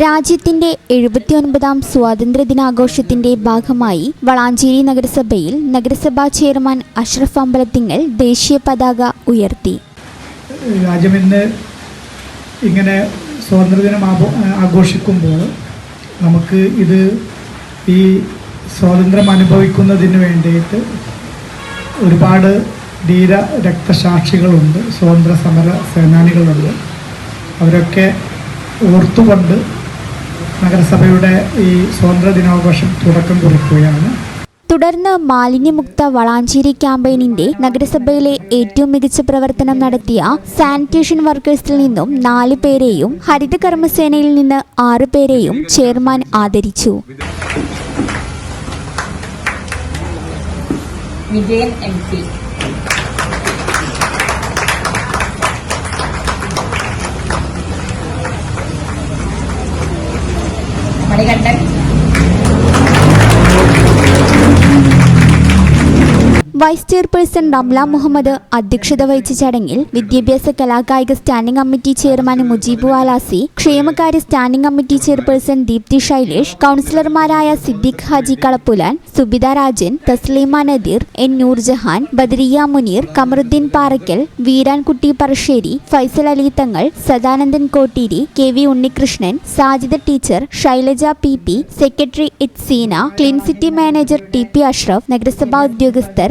രാജ്യത്തിന്റെ എഴുപത്തിയൊൻപതാം സ്വാതന്ത്ര്യ ദിനാഘോഷത്തിന്റെ ഭാഗമായി വളാഞ്ചേരി നഗരസഭയിൽ നഗരസഭാ ചെയർമാൻ അഷ്റഫ് അമ്പലത്തിങ്ങൽ ദേശീയ പതാക ഉയർത്തി. രാജ്യം ഇന്ന് ഇങ്ങനെ സ്വാതന്ത്ര്യദിനം ആഘോ ആഘോഷിക്കുമ്പോൾ നമുക്ക് ഇത് ഈ സ്വാതന്ത്ര്യം അനുഭവിക്കുന്നതിന് വേണ്ടിയിട്ട് ഒരുപാട് ധീര രക്തസാക്ഷികളുണ്ട് സ്വാതന്ത്ര്യ സമര സേനാനികളുണ്ട്. അവരൊക്കെ ഓർത്തുകൊണ്ട് നഗരസഭയുടെ ഈ സ്വാതന്ത്ര്യ ദിനാഘോഷം തുടക്കം കുറിക്കുകയാണ്. തുടർന്ന് മാലിന്യമുക്ത വളാഞ്ചേരി ക്യാമ്പയിനിന്റെ നഗരസഭയിലെ ഏറ്റവും മികച്ച പ്രവർത്തനം നടത്തിയ സാനിറ്റേഷൻ വർക്കേഴ്സിൽ നിന്നും നാല് പേരെയും ഹരിത കർമ്മസേനയിൽ നിന്ന് ആറു പേരെയും ചെയർമാൻ ആദരിച്ചു. Vijayan M P Manikandan vice chairperson Ramla Muhammad അധ്യക്ഷത വഹിച്ച ചടങ്ങിൽ വിദ്യാഭ്യാസ കലാകായിക standing committee chairman Mujeeb Valasi ക്ഷേമകാര്യ standing committee chairperson Deepthi Shailesh കൗൺസിലർമാരായ Siddique Haji Kalappulan Subitha Rajan Thasleema Nadeer N Noorjahan Badariya Muneer Kamarudheen Parakkal Veerankutty Parassery Faisal Ali Thangal Sadanandan Kotteeri K V Unnikrishnan Sajida teacher Shailaja P P secretary ഇറ്റ്സീന clean city manager T P Ashraf നഗരസഭാ ഉദ്യോഗസ്ഥർ